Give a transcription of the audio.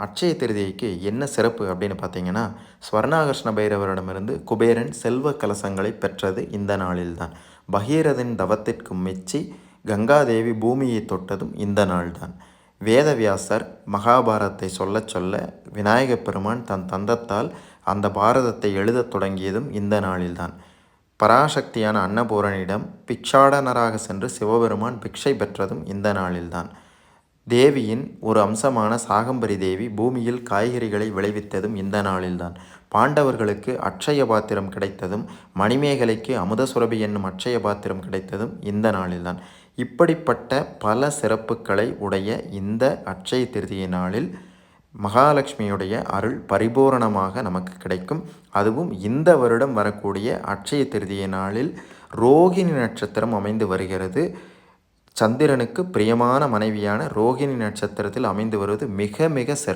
அட்சய திருதியைக்கு என்ன சிறப்பு அப்படின்னு பார்த்தீங்கன்னா ஸ்வர்ணாகர்ஷ்ண பைரவரிடமிருந்து குபேரன் செல்வ கலசங்களை பெற்றது இந்த நாளில்தான். பகீரதன் தவத்திற்கு மெச்சி கங்காதேவி பூமியை தொட்டதும் இந்த நாள்தான். வேதவியாசர் மகாபாரதத்தை சொல்லச் சொல்ல விநாயகப் பெருமான் தன் தந்தத்தால் அந்த பாரதத்தை எழுதத் தொடங்கியதும் இந்த நாளில்தான். பராசக்தியான அன்னபூரனிடம் பிக்ஷாடனராக சென்று சிவபெருமான் பிக்ஷை பெற்றதும் இந்த நாளில்தான். தேவியின் ஒரு அம்சமான சாகம்பரி தேவி பூமியில் காய்கறிகளை விளைவித்ததும் இந்த நாளில்தான். பாண்டவர்களுக்கு அட்சய பாத்திரம் கிடைத்ததும் மணிமேகலைக்கு அமுதசுரபி என்னும் அட்சய பாத்திரம் கிடைத்ததும் இந்த நாளில்தான். இப்படிப்பட்ட பல சிறப்புகளை உடைய இந்த அட்சய திருதிய நாளில் மகாலட்சுமியுடைய அருள் பரிபூரணமாக நமக்கு கிடைக்கும். அதுவும் இந்த வருடம் வரக்கூடிய அட்சய திருதிய நாளில் ரோகிணி நட்சத்திரம் அமைந்து வருகிறது. சந்திரனுக்கு பிரியமான மனைவியான ரோகிணி நட்சத்திரத்தில் அமைந்து வருவது மிக மிக சிறப்பு.